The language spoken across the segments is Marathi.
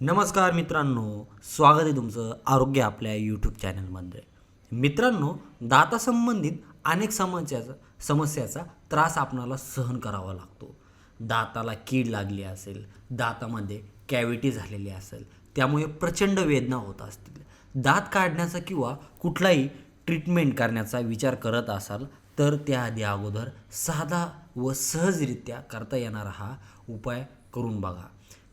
नमस्कार मित्रांनो स्वागत आहे तुमचं आरोग्य आपल्या यूट्यूब चॅनलमध्ये मित्रांनो दातासंबंधित अनेक समस्याचा समस्याचा त्रास आपणाला सहन करावा लागतो. दाताला कीड लागली असेल दातामध्ये कॅव्हिटी झालेली असेल त्यामुळे प्रचंड वेदना होत असतील. दात काढण्याचा किंवा कुठलाही ट्रीटमेंट करण्याचा विचार करत असाल तर त्याआधी अगोदर साधा व सहजरित्या करता येणारा हा उपाय करून बघा.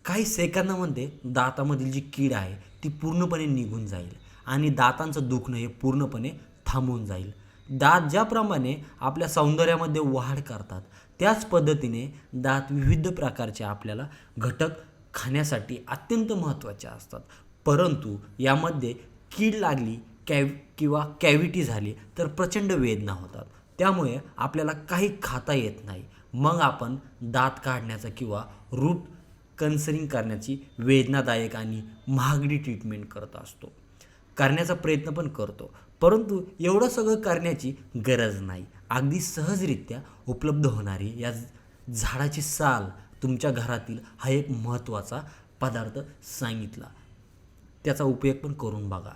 काही सेकंदामध्ये दातामधील जी कीड आहे ती पूर्णपणे निघून जाईल आणि दातांचं दुखणं हे पूर्णपणे थांबून जाईल. दात ज्याप्रमाणे आपल्या सौंदर्यामध्ये वाढ करतात त्याच पद्धतीने दात विविध प्रकारचे आपल्याला घटक खाण्यासाठी अत्यंत महत्त्वाचे असतात. परंतु यामध्ये कीड लागली कॅव किंवा कॅव्हिटी झाली तर प्रचंड वेदना होतात. त्यामुळे आपल्याला काही खाता येत नाही. मग आपण दात काढण्याचा किंवा रूट कन्सरिंग करण्याची वेदनादायक आणि महागडी ट्रीटमेंट करत असतो. करण्याचा प्रयत्न पण करतो. परंतु एवढं सगळं करण्याची गरज नाही. अगदी सहजरित्या उपलब्ध होणारी या झाडाची साल तुमच्या घरातील हा एक महत्त्वाचा पदार्थ सांगितला. त्याचा उपयोग पण करून बघा.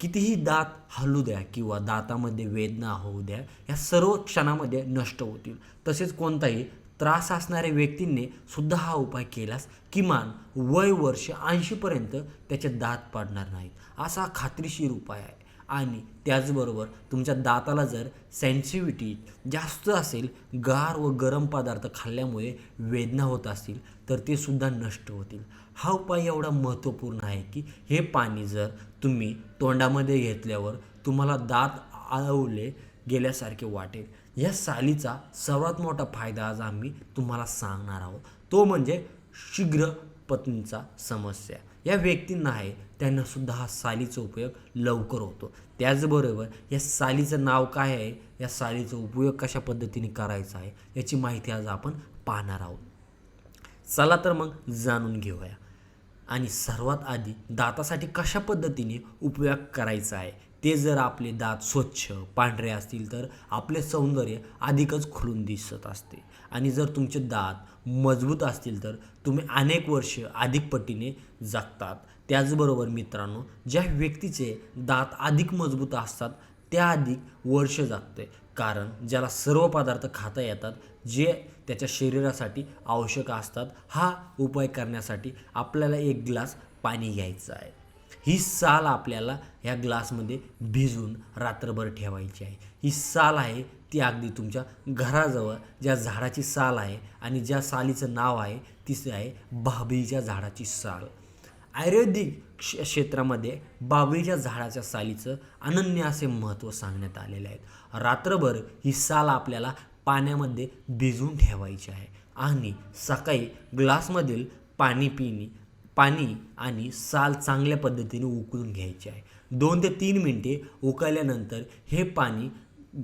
कितीही दात हलू द्या किंवा दातामध्ये वेदना होऊ द्या या सर्व क्षणामध्ये नष्ट होतील. तसेच कोणताही त्रास असणाऱ्या व्यक्तींनी सुद्धा हा उपाय केलास किमान वय वर्ष ऐंशीपर्यंत त्याचे दात पाडणार नाहीत. असा खात्रीशीर उपाय आहे. आणि त्याचबरोबर तुमच्या दाताला जर सेन्सिटिव्हिटी जास्त असेल गार व गरम पदार्थ खाल्ल्यामुळे वेदना होत असतील तर ते सुद्धा नष्ट होतील. हा उपाय एवढा महत्त्वपूर्ण आहे की हे पाणी जर तुम्ही तोंडामध्ये घेतल्यावर तुम्हाला दात आळवले गेल्यासारखे वाटेल. या सालीचा सर्वात मोठा फायदा आज आम्ही तुम्हाला सांगणार आहोत. तो म्हणजे शीघ्र पत्नीचा समस्या. या व्यक्तींना आहे त्यांनासुद्धा हा सालीचा उपयोग लवकर होतो. त्याचबरोबर या सालीचं नाव काय आहे? या सालीचा उपयोग कशा पद्धतीने करायचा आहे? याची माहिती आज आपण पाहणार आहोत. चला तर मग जाणून घेऊया. आणि सर्वात आधी दातासाठी कशा पद्धतीने उपयोग करायचा आहे? ते जर आपले दात स्वच्छ पांढरे असतील तर आपले सौंदर्य अधिकच खुलून दिसत असते. आणि जर तुमचे दात मजबूत असतील तर तुम्ही अनेक वर्ष अधिक पटीने जगतात. त्याचबरोबर मित्रांनो ज्या व्यक्तीचे दात अधिक मजबूत असतात त्या अधिक वर्ष जगते. कारण ज्याला सर्व पदार्थ खाता येतात जे त्याच्या शरीरासाठी आवश्यक असतात हा उपाय करण्यासाठी आपल्याला एक ग्लास पाणी घ्यायचं आहे. ही साल आपल्याला ह्या ग्लासमध्ये भिजवून रात्रभर ठेवायची आहे. ही साल आहे ती अगदी तुमच्या घराजवळ ज्या झाडाची साल आहे आणि ज्या सालीचं नाव आहे ती आहे बाबळीच्या झाडाची साल. आयुर्वेदिक क्ष क्षेत्रामध्ये बाबळीच्या झाडाच्या सालीचं अनन्य असे महत्त्व सांगण्यात आलेले आहेत. रात्रभर ही साल आपल्याला पाण्यामध्ये भिजवून ठेवायची आहे. आणि सकाळी ग्लासमधील पाणी पिणे पाणी आणि साल चांगल्या पद्धतीने उकळून घ्यायची आहे. दोन ते तीन मिनटे उकळल्यानंतर हे पाणी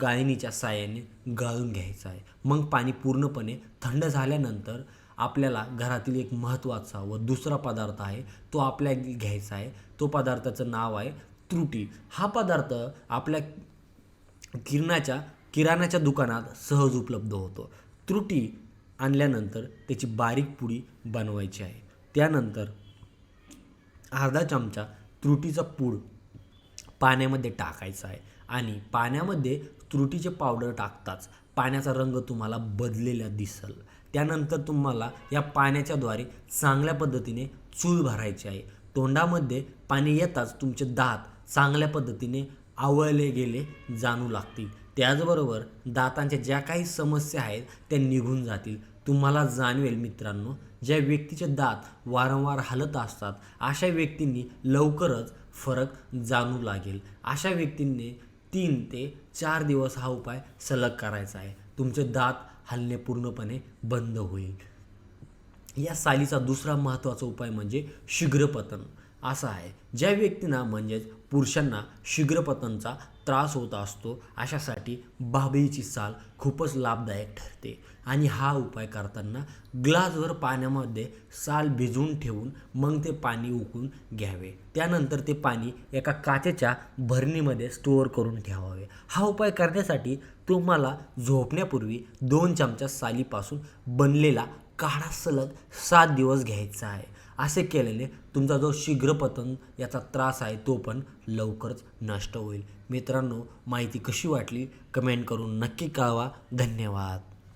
गाळणीच्या साहाय्याने गाळून घ्यायचं आहे. मग पाणी पूर्णपणे थंड झाल्यानंतर आपल्याला घरातील एक महत्त्वाचा व दुसरा पदार्थ आहे तो आपल्या घ्यायचा आहे. तो पदार्थाचं नाव आहे त्रुटी. हा पदार्थ आपल्या किरणाच्या किराणाच्या दुकानात सहज उपलब्ध होतो. त्रुटी आणल्यानंतर त्याची बारीक पुडी बनवायची आहे. त्यानंतर अर्धा चमचा त्रुटीचा पूड पाण्यामध्ये टाकायचा आहे आणि पाण्यामध्ये त्रुटीचे पावडर टाकताच पाण्याचा रंग तुम्हाला बदलेला दिसल. त्यानंतर तुम्हाला या पाण्याच्याद्वारे चांगल्या पद्धतीने चूल भरायची आहे. तोंडामध्ये पाणी येताच तुमचे दात चांगल्या पद्धतीने आवळले गेले जाणू लागतील. त्याचबरोबर दातांच्या ज्या काही समस्या आहेत त्या निघून जातील. तुम्हाला जाणवेल मित्रांनो ज्या व्यक्तीचे दात वारंवार हलत असतात अशा व्यक्तींनी लवकरच फरक जाणू लागेल. अशा व्यक्तींनी तीन ते चार दिवस हा उपाय सलग करायचा आहे. तुमचे दात हलणे पूर्णपणे बंद होईल. या सालीचा दुसरा महत्त्वाचा उपाय म्हणजे शीघ्रपतन. असा आहे. ज्या व्यक्तींना म्हणजेच पुरुषांना शीघ्रपतनचा त्रास होत असतो अशासाठी बाभळीची साल खूपच लाभदायक ठरते. आणि हा उपाय करताना ग्लासभर पाण्यामध्ये साल भिजवून ठेवून मग ते पाणी उकळून घ्यावे. त्यानंतर ते पाणी एका काचेच्या भरणीमध्ये स्टोअर करून ठेवावे. हा उपाय करण्यासाठी तुम्हाला झोपण्यापूर्वी दोन चमचा सालीपासून बनलेला काढा सलग सात दिवस घ्यायचा आहे. असे केलेले तुमचा जो शीघ्रपतन याचा त्रास आहे तो पण लवकरच नष्ट होईल. मित्रांनो माहिती कशी वाटली? कमेंट करून नक्की कळवा. धन्यवाद.